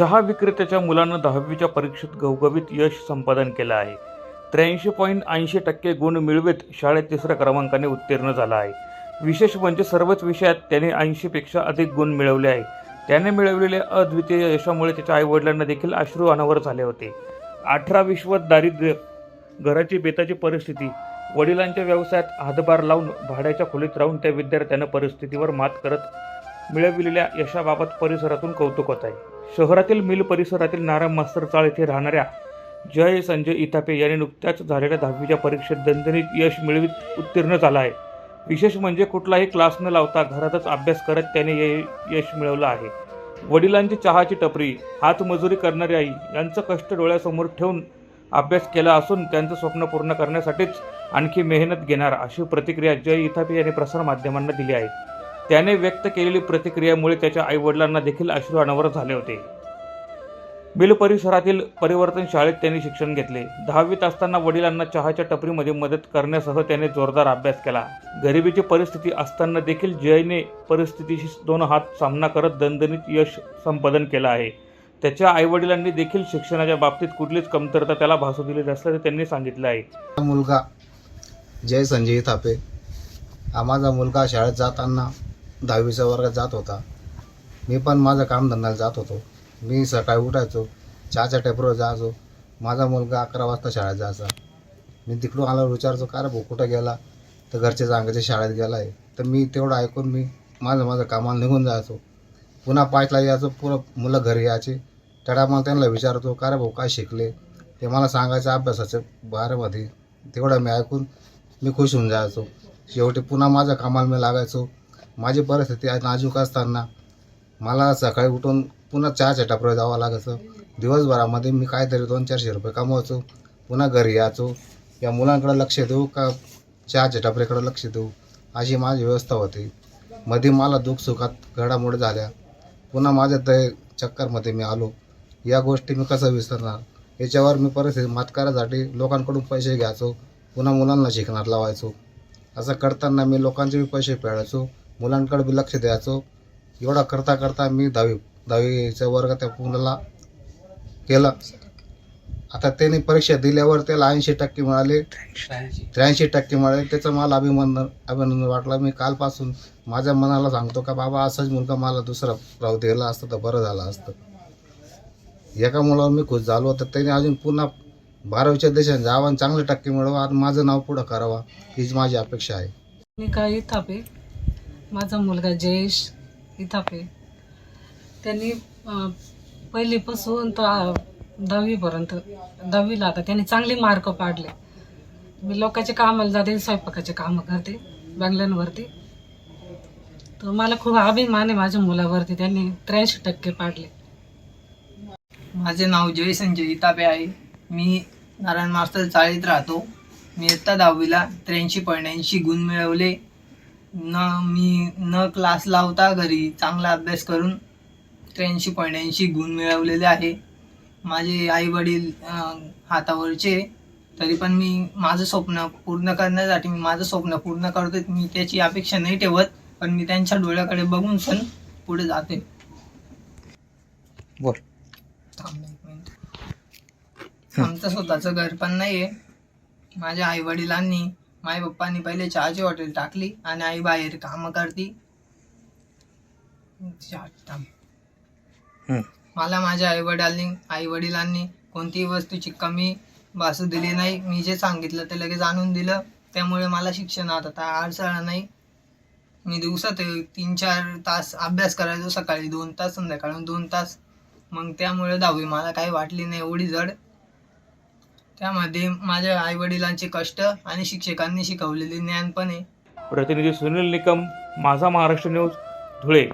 चहा विक्रेत्याच्या मुलानं दहावीच्या परीक्षेत घवघवीत यश संपादन केलं आहे. त्र्याऐंशी पॉईंट ऐंशी टक्के गुण मिळवित शाळेत तिसऱ्या क्रमांकाने उत्तीर्ण झाला आहे. विशेष म्हणजे सर्वच विषयात त्याने ऐंशीपेक्षा अधिक गुण मिळवले आहे त्याने मिळवलेल्या अद्वितीय यशामुळे त्याच्या आईवडिलांना देखील अश्रू अनावर झाले होते. अठरा विश्वात दारिद्र्य घराची बेताची परिस्थिती वडिलांच्या व्यवसायात हातभार लावून भाड्याच्या खोलीत राहून त्या विद्यार्थ्यानं परिस्थितीवर मात करत मिळविलेल्या यशाबाबत परिसरातून कौतुक होत आहे. शहरातील मिल परिसरातील नारायण मास्तर चाळ येथे राहणाऱ्या जय संजय इथापे यांनी नुकत्याच झालेल्या दहावीच्या परीक्षेत दणदणीत यश मिळवित उत्तीर्ण झाला आहे. विशेष म्हणजे कुठलाही क्लास न लावता घरातच अभ्यास करत त्याने ये यश मिळवलं आहे. वडिलांची चहाची टपरी हातमजुरी करणारी आई यांचं कष्ट डोळ्यासमोर ठेवून अभ्यास केला असून त्यांचं स्वप्न पूर्ण करण्यासाठीच आणखी मेहनत घेणार अशी प्रतिक्रिया जय इथापे यांनी प्रसारमाध्यमांना दिली आहे. त्याने व्यक्त केलेली प्रतिक्रियामुळे त्याच्या आईवडिलांना देखील अश्रू अनावर झाले होते. बिल परिसरातील परिवर्तन शाळेत त्यांनी शिक्षण घेतले. दहावीत असताना वडिलांना चहाच्या टपरीमध्ये मदत करण्यासह त्याने जोरदार अभ्यास केला. गरिबीची परिस्थिती असताना देखील जयने परिस्थितीशी दोन हात सामना करत दणदणीत यश संपादन केलं आहे. त्याच्या आईवडिलांनी देखील शिक्षणाच्या बाबतीत कुठलीच कमतरता त्याला भासू दिली नसल्याचे त्यांनी सांगितलं आहे. मुलगा जय संजय थापे. हा माझा मुलगा शाळेत जाताना दहावीच्या वर्गात जात होता. मी पण माझं कामधंद्याला जात होतो. मी सकाळी उठायचो चहाच्या टेपरवर जायचो. माझा मुलगा अकरा वाजता शाळेत जायचा. मी तिकडून आल्यावर विचारतो का रे भाऊ कुठं गेला? तर घरचे सांगायचे शाळेत गेला आहे तर मी तेवढं ऐकून मी माझं माझं कामाला निघून जायचो. पुन्हा पाचला यायचो पुरं मुलं घरी यायचे. त्या मला त्यांना विचारतो का रे भाऊ काय शिकले? ते मला सांगायचं अभ्यासाच्या बारामध्ये तेवढं मी ऐकून मी खुश होऊन जायचो. शेवटी पुन्हा माझ्या कामाला मी लागायचो. माझी परिस्थिती नाजूक असताना मला सकाळी उठून पुन्हा चहाच्या टपऱ्यावर जावं लागायचं. दिवसभरामध्ये मी काहीतरी दोन चारशे रुपये कमवायचो. पुन्हा घरी यायचो. या मुलांकडे लक्ष देऊ का? चहाच्या टपऱ्याकडे लक्ष देऊ. अशी माझी व्यवस्था होती. मध्ये मला दुःखसुखात घडामोडी झाल्या. पुन्हा माझ्या ते चक्करमध्ये मी आलो. या गोष्टी मी कसं विसरणार? याच्यावर मी परिस्थिती मात करायसाठी लोकांकडून पैसे घ्यायचो. पुन्हा मुलांना शिकणार लावायचो. असं करताना मी लोकांचे पैसे फेडायचो. मुलांकडे बी लक्ष द्यायचो. एवढा करता करता मी दहावी दहावीच्या वर्गात त्या मुलाला केलं. आता त्याने परीक्षा दिल्यावर त्याला ऐंशी टक्के मिळाले. त्र्याऐंशी टक्के मिळाले. त्याचं मला अभिनंदन अभिनंदन वाटलं. मी कालपासून माझ्या मनाला सांगतो का बाबा असाच मुलगा मला दुसरा राहू दिला असतं तर बरं झालं असतं. एका मुलावर मी खुश झालो तर त्याने अजून पुन्हा बारावीच्या देशात जावं आणि चांगले टक्के मिळवा आणि माझं नाव पुढं करावा. हीच माझी अपेक्षा आहे. निका इथापे माझा मुलगा जयेश इथापे. त्यांनी पहिलीपासून तर दहावीपर्यंत दहावीला आता त्यांनी चांगले मार्क पाडले मी लोकांचे कामाला जाते स्वयंपाकाचे कामं करते बंगल्यांवरती. तर मला खूप अभिमान आहे माझ्या मुलावरती त्यांनी त्र्याऐंशी टक्के पाडले. माझे नाव जय संजय इतापे आहे. मी नारायण मास्तर चाळीत राहतो. मी इयत्ता दहावीला त्र्याऐंशी पॉईंट ऐंशी गुण मिळवले. न मी न क्लास लावता घरी चांगला अभ्यास करून त्र्याऐंशी पॉईंट ऐंशी गुण मिळवलेले आहे. माझे आई वडील हातावरचे तरी पण मी माझं स्वप्न पूर्ण करण्यासाठी मी माझं स्वप्न पूर्ण करतो मी त्याची अपेक्षा नाही ठेवत पण मी त्यांच्या डोळ्याकडे बघून पण पुढे जाते बोल. आमचं स्वतःचं घर पण नाहीये. माझ्या आई माई पप्पांनी पहिले चहाची हॉटेल टाकली आणि आई बाहेर कामं करती. मला माझ्या आई वडिलांनी आई वडिलांनी कोणतीही वस्तूची कमी भासू दिली नाही. मी जे सांगितलं ते लगेच आणून दिलं. त्यामुळे मला शिक्षणात आता अडचण नाही. मी दिवसात तीन चार तास अभ्यास करायचो. सकाळी दोन तास संध्याकाळी दोन तास. मग त्यामुळे दहावी मला काही वाटली नाही. एवढी जड. त्यामध्ये माझ्या आई वडिलांचे कष्ट आणि शिक्षकांनी शिकवलेले ज्ञान पण आहे प्रतिनिधी सुनील निकम माझा महाराष्ट्र न्यूज धुळे.